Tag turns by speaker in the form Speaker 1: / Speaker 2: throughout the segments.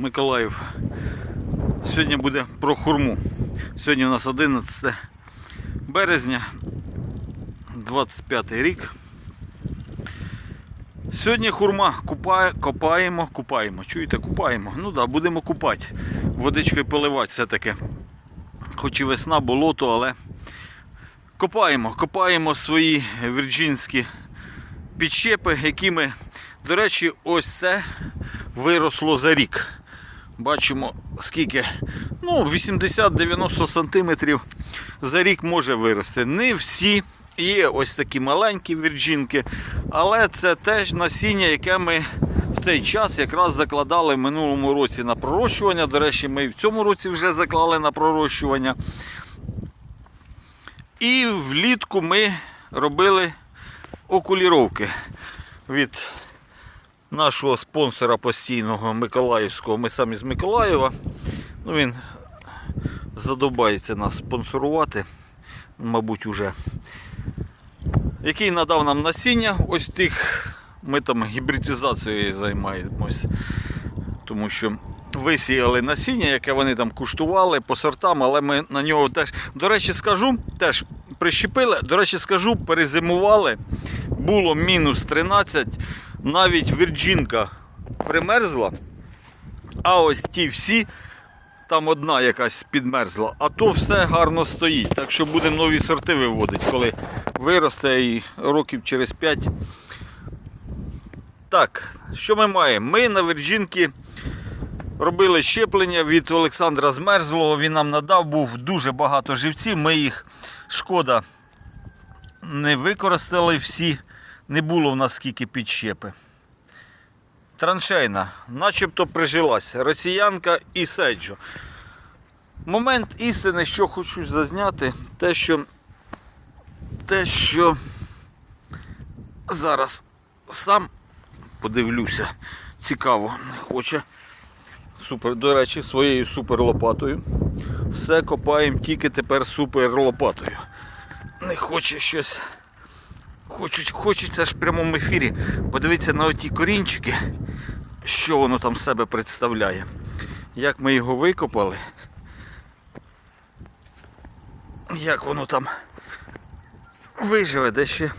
Speaker 1: Миколаїв. Сьогодні буде про хурму. Сьогодні у нас 11 березня, 25 рік. Сьогодні хурма купає, копаємо, купаємо. Чуєте, купаємо. Ну так, да, будемо купати. Водичкою поливати все-таки. Хоч і весна, болото, але копаємо, копаємо свої вірджинські підщепи, які ми, до речі, ось це виросло за рік. Бачимо, скільки. Ну, 80-90 сантиметрів за рік може вирости. Не всі є ось такі маленькі вірджинки, але це теж насіння, яке ми в цей час якраз закладали в минулому році на пророщування. До речі, ми в цьому році вже заклали на пророщування. І влітку ми робили окуліровки від нашого спонсора постійного Миколаївського. Ми самі з Миколаєва. Ну, він задобається нас спонсорувати, мабуть, уже. Який надав нам насіння, ось тих ми там гібридизацією займаємось. Тому що висіяли насіння, яке вони там куштували по сортам, але ми на нього теж. До речі, скажу, теж прищепили, до речі, скажу, перезимували. Було мінус 13, навіть вірджинка примерзла. А ось ті всі, там одна якась підмерзла, а то все гарно стоїть. Так що будемо нові сорти виводити, коли виросте і років через 5. Так, що ми маємо? Ми на вірджинки робили щеплення від Олександра Змерзлого. Він нам надав, був дуже багато живців. Ми їх шкода не використали всі. Не було в нас скільки підщепи. Траншейна, начебто прижилась. Росіянка і Седжо. Момент істини, що хочу зазняти, те, що те, що зараз сам подивлюся, цікаво, не хоче. Супер, до речі, своєю суперлопатою. Все копаємо тільки тепер суперлопатою. Не хоче щось. Хочу, хочеться ж в прямому ефірі подивитися на оті корінчики, що воно там себе представляє. Як ми його викопали. Як воно там виживе, де ще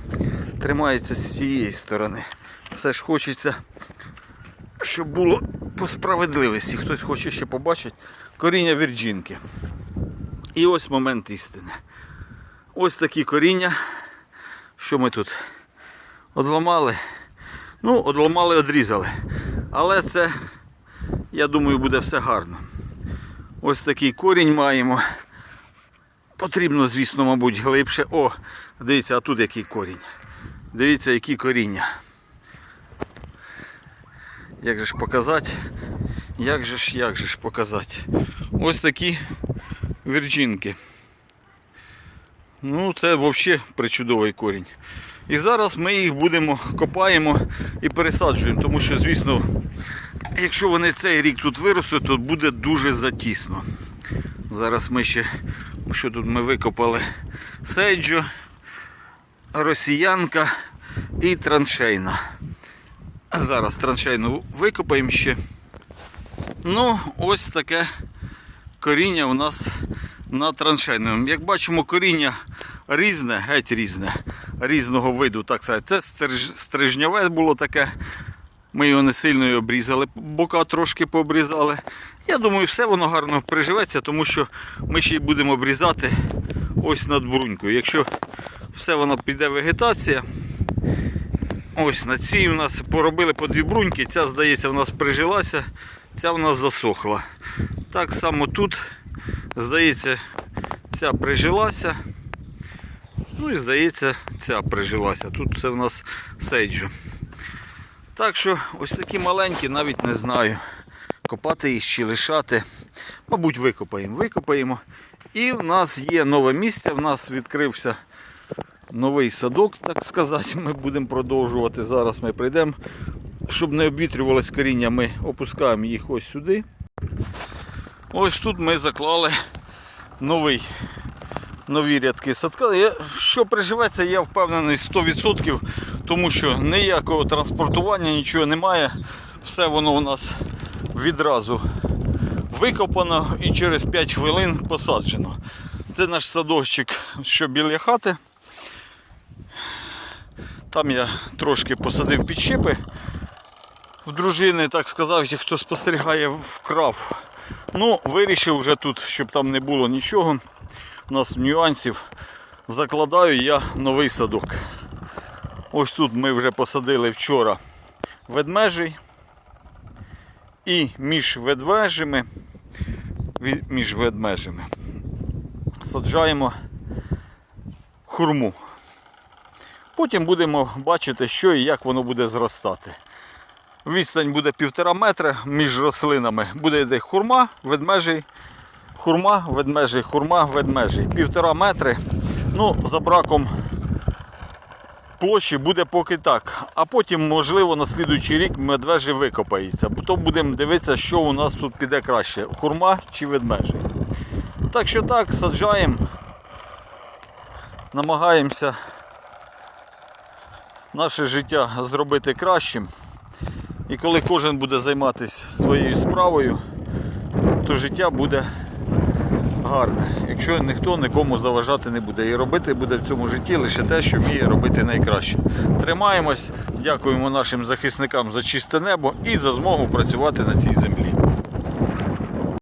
Speaker 1: тримається з цієї сторони. Все ж хочеться, щоб було по справедливості. Хтось хоче ще побачити коріння вірджинки. І ось момент істини. Ось такі коріння. Що ми тут? Одламали. Ну, одламали, одрізали. Але це, я думаю, буде все гарно. Ось такий корінь маємо. Потрібно, звісно, мабуть, глибше. О, дивіться, а тут який корінь. Дивіться, які коріння. Як же ж показати? Як же ж, як же ж показати? Ось такі вірджинки. Ну, це взагалі причудовий корінь. І зараз ми їх будемо копаємо і пересаджуємо, тому що, звісно, якщо вони цей рік тут виростуть, то буде дуже затісно. Зараз ми ще, що тут ми викопали сейджо, росіянка і траншейна. Зараз траншейну викопаємо ще. Ну, ось таке коріння у нас на траншейному. Як бачимо, коріння різне, геть різне, різного виду, так сказати. Це стриж- стрижняве було таке. Ми його не сильно і обрізали, бока трошки пообрізали. Я думаю, все воно гарно приживеться, тому що ми ще й будемо обрізати ось над брунькою. Якщо все воно піде вегетація, ось на цій у нас поробили по дві бруньки, ця, здається, у нас прижилася, ця у нас засохла. Так само тут, здається, ця прижилася. Ну і здається, ця прижилася. Тут це в нас сейджо. Так що ось такі маленькі, навіть не знаю. Копати їх чи лишати. Мабуть, викопаємо. Викопаємо. І в нас є нове місце, в нас відкрився новий садок, так сказати. Ми будемо продовжувати. Зараз ми прийдемо. Щоб не обвітрювалось коріння, ми опускаємо їх ось сюди. Ось тут ми заклали новий, нові рядки садка. Що приживеться, я впевнений 100%, тому що ніякого транспортування, нічого немає. Все воно у нас відразу викопано і через 5 хвилин посаджено. Це наш садочок, що біля хати. Там я трошки посадив підщепи. В дружини, так сказав, хто спостерігає, вкрав. Ну, вирішив вже тут, щоб там не було нічого. У нас нюансів. Закладаю я новий садок. Ось тут ми вже посадили вчора ведмежий. І між ведмежими, між ведмежими саджаємо хурму. Потім будемо бачити, що і як воно буде зростати. Відстань буде півтора метра між рослинами. Буде йде хурма, ведмежий, хурма, ведмежий, хурма, ведмежий. Півтора метри. Ну, за браком площі буде поки так. А потім, можливо, на слідуючий рік медвежий викопається. То будемо дивитися, що у нас тут піде краще: хурма чи ведмежий. Так що так, саджаємо, намагаємося наше життя зробити кращим. І коли кожен буде займатися своєю справою, то життя буде гарне. Якщо ніхто нікому заважати не буде. І робити буде в цьому житті лише те, що вміє робити найкраще. Тримаємось, дякуємо нашим захисникам за чисте небо і за змогу працювати на цій землі.